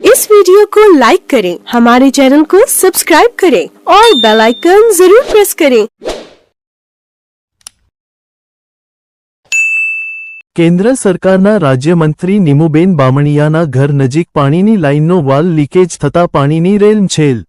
इस वीडियो को लाइक करें हमारे चैनल को सब्सक्राइब करें और बेल आइकन जरूर प्रेस करें કેન્દ્ર સરકારના રાજ્યમંત્રી નિમુબેન બામણિયાના ઘર નજીક પાણીની લાઇનનો વાલ લીકેજ થતા પાણીની રેલમછેલ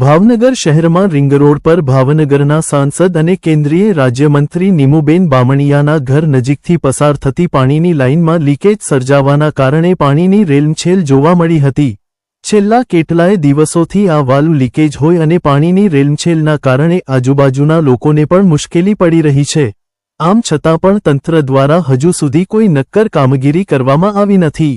ભાવનગર શહેરમાં રિંગ રોડ પર ભાવનગરના સાંસદ અને કેન્દ્રીય રાજ્યમંત્રી નિમુબેન બામણિયાના ઘર નજીકથી પસાર થતી પાણીની લાઇનમાં લીકેજ સર્જાવાના કારણે પાણીની રેલમછેલ જોવા મળી હતી. છેલ્લા કેટલાય દિવસોથી આ વાલ્વ લીકેજ હોય અને પાણીની રેલમછેલના કારણે આજુબાજુના લોકોને પણ મુશ્કેલી પડી રહી છે. આમ છતાં પણ તંત્ર દ્વારા હજુ સુધી કોઈ નક્કર કામગીરી કરવામાં આવી નથી.